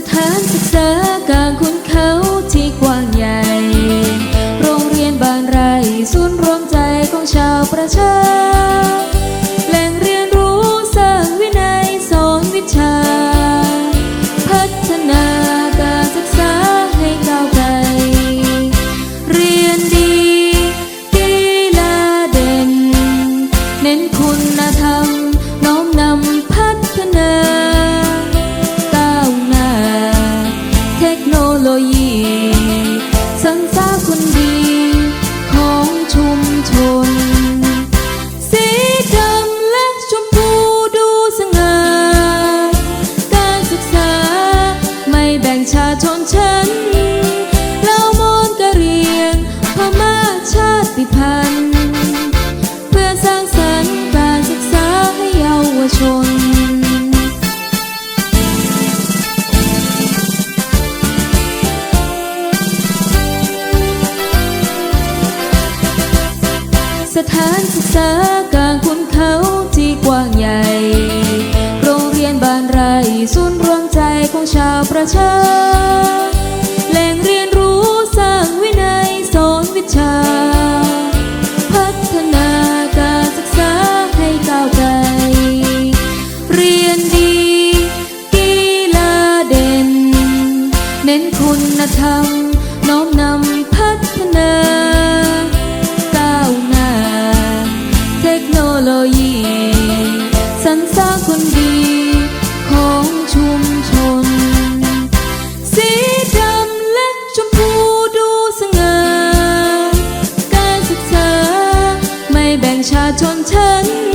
สถานศึกษาการคุ้นเขาที่กว้างใหญ่ โรงเรียนบานไร่ศูนย์รวมใจของชาวประชา แหล่งเรียนรู้สร้างวินัยสอนวิชา พัฒนาการศึกษาให้ก้าวไกล เรียนดีกีฬาเด่น เน้นคุณธรรม โลยีสัรสร้าคุณดีของชุมชน สีดำและชมพูดูสง่าการศึกษาไม่แบ่งชาชนชั้นเรามนกะเรียงพม่าชาติพันธุ์ เพื่อสร้างสรรค์การศึกษาให้เยาวชน สถานศึกษากลางคุณเขาที่กว้างใหญ่ โรงเรียนบ้านไร่ศูนย์รวมใจของชาวประชา แหล่งเรียนรู้สร้างวินัยสอนวิชา พัฒนาการศึกษาให้ก้าวไกล เรียนดี กีฬาเด่น เน้นคุณธรรม น้อมนำพัฒนา ชาชนชั้น